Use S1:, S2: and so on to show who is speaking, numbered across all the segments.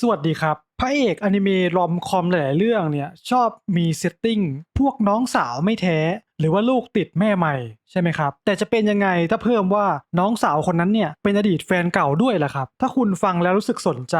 S1: สวัสดีครับ พระเอกอนิเมะรอมคอมหลายๆเรื่องเนี่ยชอบมีเซตติ้งพวกน้องสาวไม่แท้ หรือว่าลูกติดแม่ใหม่ใช่ไหมครับ แต่จะเป็นยังไงถ้าเพิ่มว่าน้องสาวคนนั้นเนี่ยเป็นอดีตแฟนเก่าด้วยล่ะครับ ถ้าคุณฟังแล้วรู้สึกสนใจ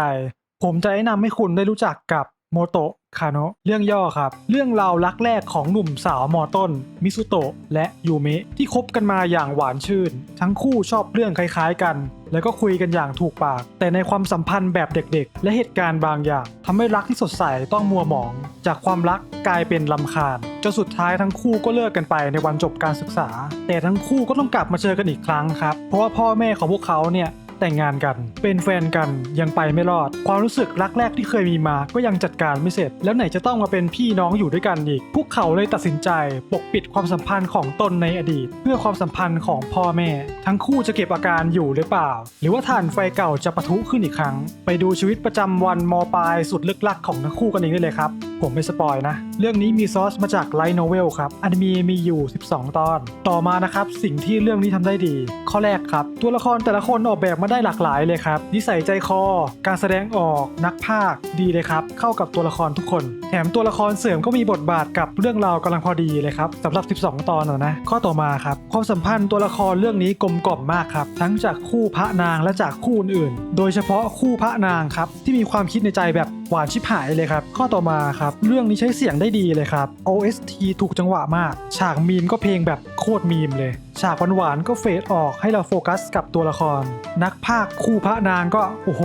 S1: ผมจะแนะนำให้คุณได้รู้จักกับ โมโตะคาโนะเรื่องย่อครับ เรื่องราวรักแรกของหนุ่มสาวมอต้น มิสุโตะและยูเมะที่คบกันมาอย่างหวานชื่น ทั้งคู่ชอบเรื่องคล้ายๆกัน แล้วก็คุยกันอย่างถูกปาก แต่ในความสัมพันธ์แบบเด็กๆ และเหตุการณ์บางอย่างทำให้รักที่สดใสต้องมัวหมอง จากความรักกลายเป็นลำคาญจนสุดท้ายทั้งคู่ก็เลิกกันไปในวันจบการศึกษา แต่ทั้งคู่ก็ต้องกลับมาเจอกันอีกครั้งครับเพราะว่าพ่อแม่ของพวกเขาเนี่ย แต่งงานกัน เป็นแฟนกันยังไปไม่รอด ความรู้สึกรักแรกที่เคยมีมาก็ยังจัดการไม่เสร็จ แล้วไหนจะต้องมาเป็นพี่น้องอยู่ด้วยกันอีก พวกเขาเลยตัดสินใจปกปิดความสัมพันธ์ของตนในอดีต เพื่อความสัมพันธ์ของพ่อแม่ ทั้งคู่จะเก็บอาการอยู่หรือเปล่า หรือว่าถ่านไฟเก่าจะปะทุขึ้นอีกครั้ง ไปดูชีวิตประจำวันมปลายสุดลึกลักของทั้งคู่กันเองได้เลยครับ ผมไม่สปอยนะ เรื่องนี้มีซอสมาจากไลท์โนเวลครับอนิเมะมีอยู่ 12 ตอน ต่อมานะครับสิ่งที่เรื่องนี้ทำได้ดี ข้อแรกครับ ตัวละครแต่ละคนออกแบบมาได้หลากหลายเลยครับ นิสัยใจคอ การแสดงออก นักพากดีเลยครับ เข้ากับตัวละครทุกคน แถมตัวละครเสริมก็มีบทบาทกับเรื่องราวกำลังพอดีเลยครับสำหรับ 12 ตอนนะ ข้อต่อมาครับ ความสัมพันธ์ตัวละครเรื่องนี้กลมกล่อมมากครับ ทั้งจากคู่พระนางและจากคู่อื่นๆ โดยเฉพาะคู่พระนางครับที่มีความคิดในใจแบบหวานชิบหายเลยครับ ข้อต่อมาครับ เรื่องนี้ใช้เสียงได้ดีเลยครับ OST ถูกจังหวะมาก ฉากมีมก็เพลงแบบโคตรมีมเลย ฉากหวานๆก็เฟดออกให้เราโฟกัสกับตัวละคร นักพากย์คู่พระนางก็โอ้โห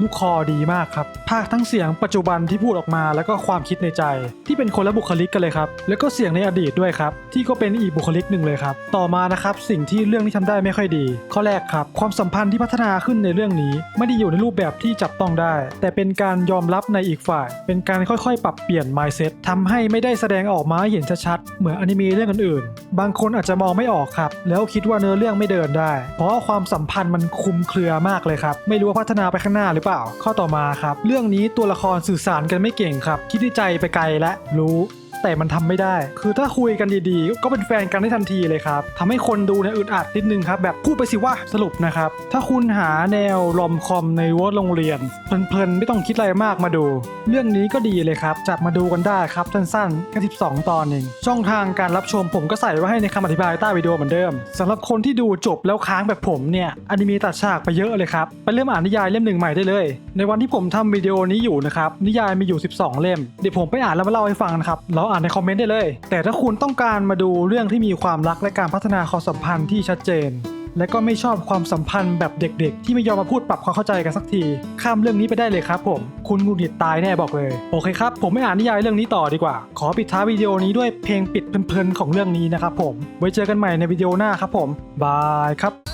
S1: ลูกคอดีมากครับพากย์ทั้งเสียงปัจจุบันที่พูดออกมา แล้วก็ความคิดในใจ ที่เป็นคนละบุคลิกกันเลยครับ แล้วก็เสียงในอดีตด้วยครับ ที่ก็เป็นอีกบุคลิกหนึ่งเลยครับ ต่อมานะครับสิ่งที่เรื่องนี้ทำได้ไม่ค่อยดี ข้อแรกครับความสัมพันธ์ที่พัฒนาขึ้นในเรื่องนี้ ไม่ได้อยู่ในรูปแบบที่จับต้องได้ แต่เป็นการยอมรับในอีกฝ่าย เป็นการค่อยๆ ปรับเปลี่ยน mindset ทำให้ไม่ได้แสดงออกมาเห็นชัดๆเหมือนอนิเมะเรื่องอื่นๆบางคนอาจจะมองไม่ออกครับแล้วคิดว่าเนื้อเรื่องไม่เดินได้ เพราะความสัมพันธ์มันคุมเครือมากเลยครับ ไม่รู้ว่าพัฒนาไปข้างหน้าหรือเปล่า ข้อต่อมาครับ เรื่องนี้ตัวละครสื่อสารกันไม่เก่งครับ คิดในใจไปไกลและรู้ แต่มันทำไม่ได้ คือถ้าคุยกันดีๆ ก็เป็นแฟนกันได้ทันทีเลยครับทำให้คนดูเนี่ยอึดอัดนิดนึงครับ แบบพูดไปสิว่าสรุปนะครับ ถ้าคุณหาแนวรอมคอมในวอร์โรงเรียน เพลินๆ ไม่ต้องคิดอะไรมากมาดู เรื่องนี้ก็ดีเลยครับ จับมาดูกันได้ครับ สั้นๆแค่12 ตอนเอง ช่องทางการรับชมผมก็ใส่ไว้ให้ในคำอธิบายใต้วิดีโอเหมือนเดิมสำหรับคนที่ดูจบแล้วค้างแบบผมเนี่ยอนิเมะตัดฉากไปเยอะเลยครับไปเริ่มอ่านนิยายเล่มหนึ่งใหม่ได้เลย ในวันที่ผมทำวิดีโอนี้อยู่นะครับนิยายมีอยู่ 12 เล่มเดี๋ยวผมไปอ่านแล้วมาเล่าให้ฟังนะครับเราอ่านในคอมเมนต์ได้เลย แต่ถ้าคุณต้องการมาดูเรื่องที่มีความรักและการพัฒนาความสัมพันธ์ที่ชัดเจน และก็ไม่ชอบความสัมพันธ์แบบเด็กๆ ที่ไม่ยอมมาพูดปรับความเข้าใจกันสักที ข้ามเรื่องนี้ไปได้เลยครับผม คุณงุดหงิดตายแน่บอกเลย โอเคครับ ผมไม่อ่านนิยายเรื่องนี้ต่อดีกว่า ขอปิดท้ายวิดีโอนี้ด้วยเพลงปิดเพลินๆของเรื่องนี้นะครับผม ไว้เจอกันใหม่ในวิดีโอหน้าครับผม บายครับ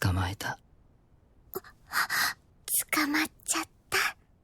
S2: 捕まえた。